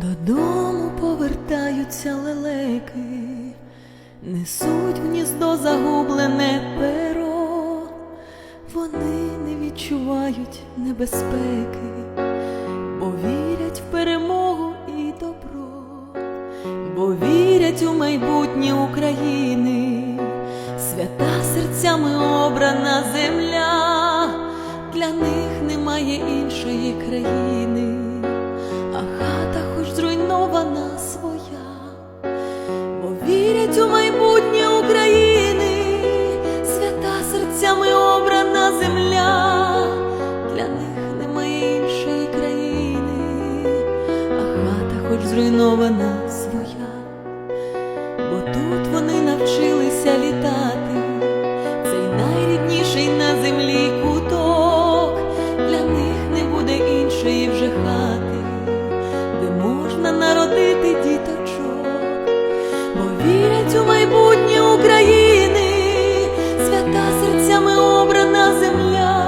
Додому повертаються лелеки, несуть гніздо загублене перо, вони не відчувають небезпеки, бо вірять в перемогу і добро, бо вірять у майбутнє України, свята серцями обрана земля, для них немає іншої країни. А хоч зруйнована своя, бо тут вони навчилися літати, цей найрідніший на землі куток, для них не буде іншої вже хати де можна народити діточок, бо вірять у майбутнє України, свята серцями обрана земля,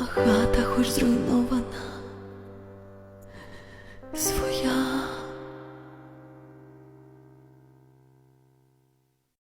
а хата хоч зруйнована.